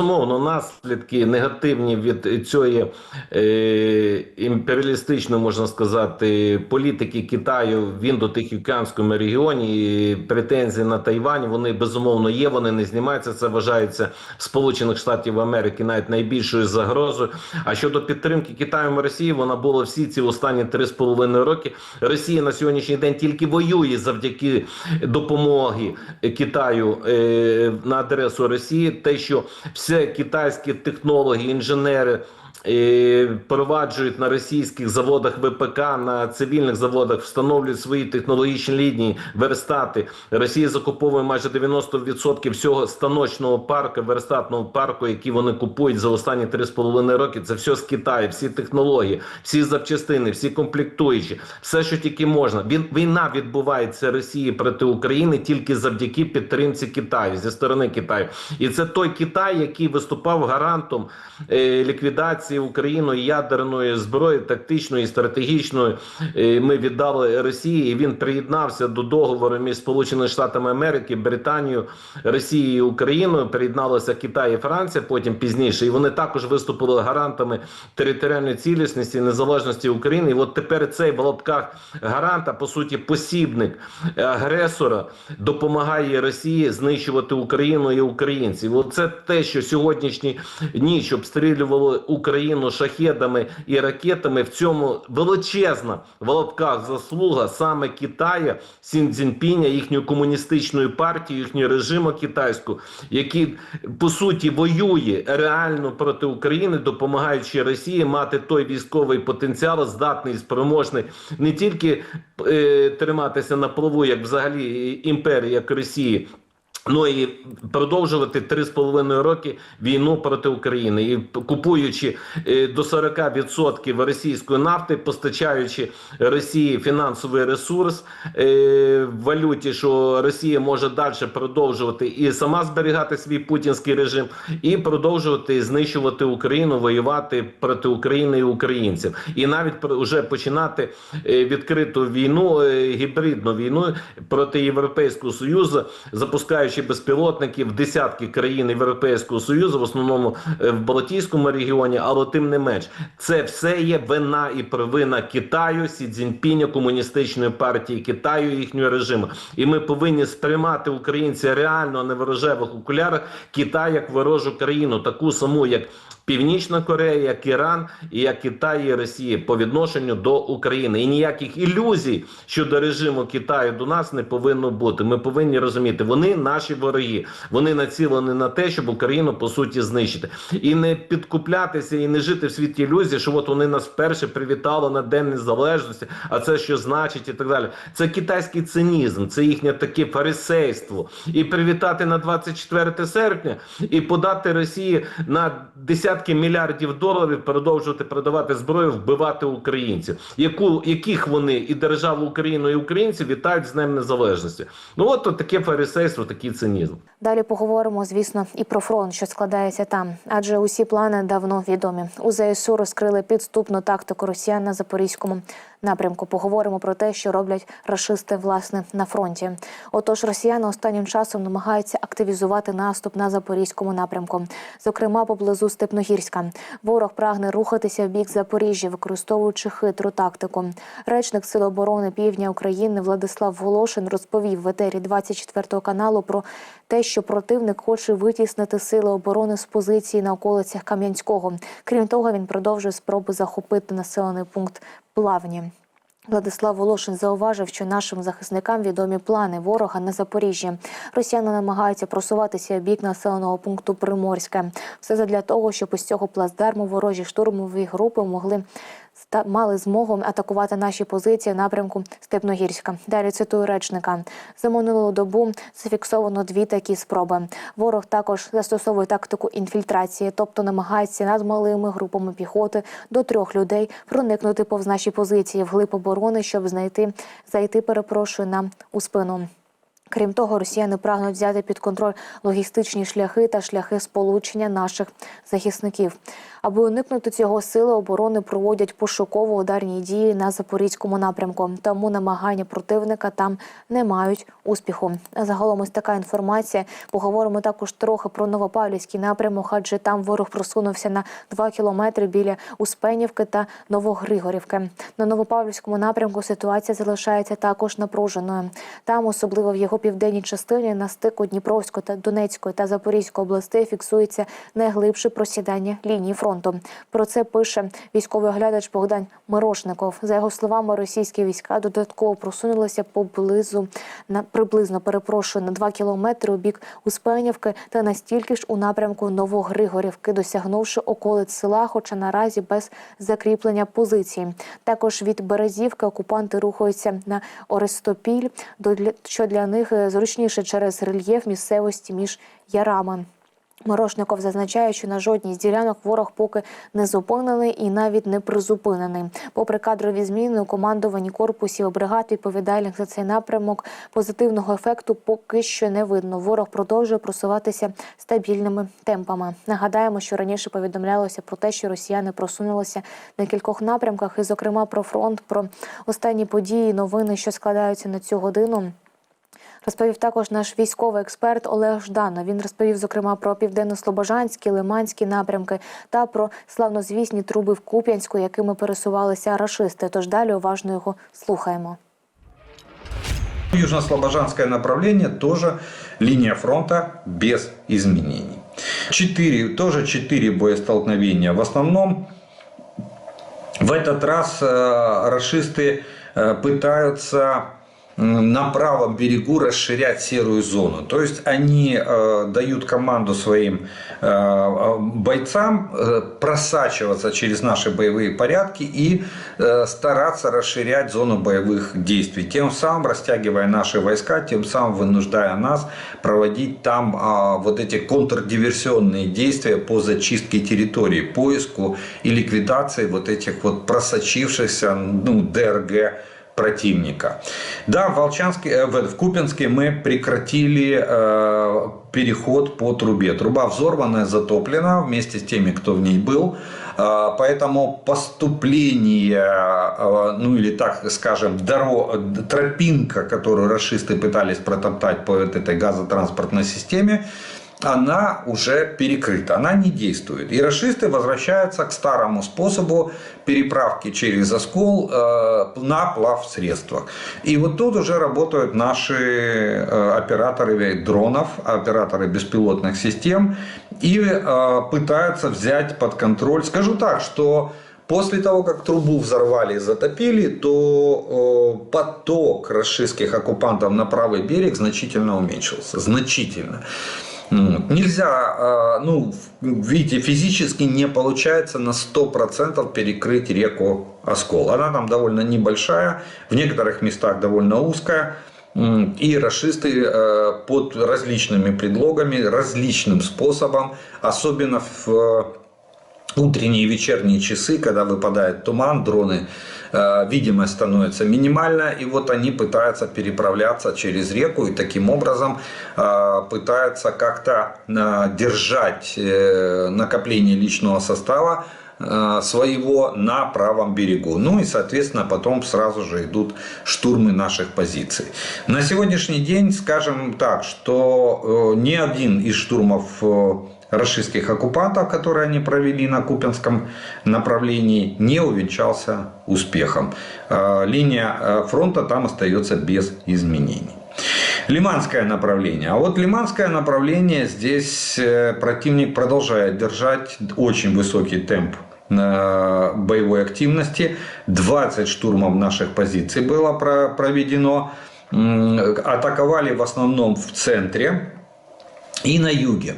безумовно наслідки негативні від цієї е, імперіалістичної, можна сказати, політики Китаю в індотихоокеанському регіоні. І претензії на Тайвань вони безумовно є. Вони не знімаються. Це вважається Сполучених Штатів Америки навіть найбільшою загрозою. А щодо підтримки Китаю в Росії, вона була всі ці останні три з половиною роки. Росія на сьогоднішній день тільки воює завдяки допомоги Китаю е, на адресу Росії. Те, що все китайські технологи, інженери. Проваджують на російських заводах ВПК, на цивільних заводах, встановлюють свої технологічні лінії, верстати. Росія закуповує майже 90% всього станочного парку, верстатного парку, який вони купують за останні 3,5 роки. Це все з Китаю, всі технології, всі запчастини, всі комплектуючі, все, що тільки можна. Війна відбувається Росії проти України тільки завдяки підтримці Китаю зі сторони Китаю, і це той Китай, який виступав гарантом е, ліквідації Україною ядерної зброї, тактичної, стратегічної. Е, ми віддали Росії, і він приєднався до договору між Сполученими Штатами Америки, Британією, Росією і Україною. Приєдналися Китай і Франція потім пізніше, і вони також виступили гарантами територіальної цілісності і незалежності України. І от тепер цей в лапках гаранта, по суті, посібник агресора, допомагає Росії знищувати Україну і українців. От це те, що сьогоднішні ніч обстрілювали Україну шахедами і ракетами. В цьому величезна в лапках заслуга саме Китая, Сін Цзіньпіня, їхньої комуністичної партії, їхнього режиму китайського, який по суті воює реально проти України, допомагаючи Росії мати той військовий потенціал, здатний спроможний не тільки е, триматися на плаву, як взагалі імперія, як Росії. Ну і продовжувати три з половиною роки війну проти України. І купуючи е, до 40% російської нафти, постачаючи Росії фінансовий ресурс е, в валюті, що Росія може далі продовжувати і сама зберігати свій путінський режим, і продовжувати знищувати Україну, воювати проти України і українців, і навіть вже починати е, відкриту війну, гібридну війну проти Європейського союзу, запускаючи безпілотники в десятки країн Європейського союзу, в основному е, в Балтійському регіоні, але тим не менш, це все є вина і провина Китаю, Сі Цзіньпіня, комуністичної партії Китаю, їхнього режиму. І ми повинні сприймати українців реально а не в окулярах Китай як ворожу країну, таку саму як. Північна Корея, як Іран, і як Китай і Росія по відношенню до України. І ніяких ілюзій щодо режиму Китаю до нас не повинно бути. Ми повинні розуміти, вони наші вороги. Вони націлені на те, щоб Україну по суті знищити, і не підкуплятися, і не жити в світі ілюзії, що от вони нас вперше привітали на День Незалежності, а це що значить, і так далі. Це китайський цинізм, це їхнє таке фарисейство. І привітати на 24 серпня і подати Росії на десятки мільярдів доларів продовжувати продавати зброю, вбивати українців, яку яких вони і державу Україну, і українців вітають з Днем Незалежності. Ну от, от таке фарисейство, такий цинізм. Далі поговоримо, звісно, і про фронт, що складається там, адже усі плани давно відомі. У ЗСУ розкрили підступну тактику росіян на запорізькому напрямку. Поговоримо про те, що роблять рашисти власне на фронті. Отож, росіяни останнім часом намагаються активізувати наступ на запорізькому напрямку, зокрема поблизу Степногірська. Ворог прагне рухатися в бік Запоріжжя, використовуючи хитру тактику. Речник Сил оборони Півдня України Владислав Волошин розповів в етері 24 каналу про те, що противник хоче витіснити сили оборони з позиції на околицях Кам'янського. Крім того, він продовжує спроби захопити населений пункт Плавні. Владислав Волошин зауважив, що нашим захисникам відомі плани ворога на Запоріжжі. Росіяни намагаються просуватися бік населеного пункту Приморське. Все задля того, щоб із цього плацдарму ворожі штурмові групи могли ста- мали змогу атакувати наші позиції в напрямку Степногірська. Далі цитую речника. За минулу добу зафіксовано дві такі спроби. Ворог також застосовує тактику інфільтрації, тобто намагається над малими групами піхоти до трьох людей проникнути повз наші позиції вглиб оборони, щоб знайти зайти, перепрошую, нам у спину. Крім того, росіяни прагнуть взяти під контроль логістичні шляхи та шляхи сполучення наших захисників. Аби уникнути цього, сили оборони проводять пошуково-ударні дії на запорізькому напрямку. Тому намагання противника там не мають успіху. Загалом ось така інформація. Поговоримо також трохи про Новопавлівський напрямок, адже там ворог просунувся на 2 кілометри біля Успенівки та Новогригорівки. На Новопавлівському напрямку ситуація залишається також напруженою. Там, особливо в його південній частині, на стику Дніпровської та Донецької та Запорізької областей фіксується найглибше просідання лінії фронту. Про це пише військовий оглядач Богдан Мирошников. За його словами, російські війська додатково просунулися поблизу на приблизно перепрошую на 2 кілометри у бік Успенівки та настільки ж у напрямку Новогригорівки, досягнувши околиць села, хоча наразі без закріплення позиції. Також від Березівки окупанти рухаються на Орестопіль, що для них е, зручніше через рельєф місцевості між ярами. Морошников зазначає, що на жодній з ділянок ворог поки не зупинений і навіть не призупинений. Попри кадрові зміни у командуванні корпусів бригад відповідальних за цей напрямок, позитивного ефекту поки що не видно. Ворог продовжує просуватися стабільними темпами. Нагадаємо, що раніше повідомлялося про те, що росіяни просунулися на кількох напрямках, і, зокрема, про фронт, про останні події, новини, що складаються на цю годину Розповів також наш військовий експерт Олег Жданов. Він розповів зокрема про південно-слобожанські, лиманські напрямки та про славнозвісні труби в Куп'янську, якими пересувалися рашисти. Тож далі уважно його слухаємо. Южно-Слобожанское направление тоже линия фронта без изменений. Четыре, тоже четыре боестолкновения. В основном в этот раз э, расисты э, пытаются м, на правом берегу расширять серую зону. То есть они э, дают команду своим э, э, бойцам просачиваться через наши боевые порядки и стараться расширять зону боевых действий. Тем самым растягивая наши войска, тем самым вынуждая нас проводить там а, вот эти контрдиверсионные действия по зачистке территории, поиску и ликвидации вот этих вот просочившихся ну, ДРГ противника. Да, в Волчанске, э, в Купинске мы прекратили э, переход по трубе. Труба взорванная, затоплена вместе с теми, кто в ней был. Э, Поэтому поступление, ну или так скажем, доро- тропинка, которую расисты пытались протоптать по этой газотранспортной системе, она уже перекрыта, она не действует. И расисты возвращаются к старому способу переправки через оскол э, на плавсредствах. И вот тут уже работают наши э, операторы дронов, операторы беспилотных систем и э, пытаются взять под контроль. Скажу так, что После того, как трубу взорвали и затопили, то поток расистских оккупантов на правый берег значительно уменьшился. Значительно. Вот. Нельзя, э, ну, видите, физически не получается на 100% перекрыть реку Оскол. Она там довольно небольшая, в некоторых местах довольно узкая. И расисты э, под различными предлогами, различным способом, особенно в утренние и вечерние часы, когда выпадает туман, дроны, э, видимость становится минимальная, и вот они пытаются переправляться через реку и таким образом э, пытаются как-то э, держать накопление личного состава своего на правом берегу. Ну и, соответственно, потом сразу же идут штурмы наших позиций. На сегодняшний день, скажем так, что ни один из штурмов российских оккупантов, которые они провели на Купинском направлении, не увенчался успехом. Э, Линия э, фронта там остается без изменений. Лиманское направление. А вот Лиманское направление здесь э, противник продолжает держать очень высокий темп боевой активности. 20 штурмов наших позиций было про- проведено. Атаковали в основном в центре и на юге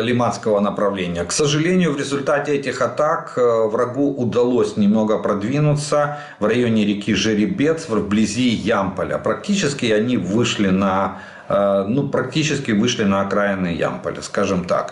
Лиманского направления. К сожалению, в результате этих атак э, врагу удалось немного продвинуться в районе реки Жеребец, вблизи Ямполя. Практически они вышли на э, ну, практически вышли на окраины Ямполя, скажем так.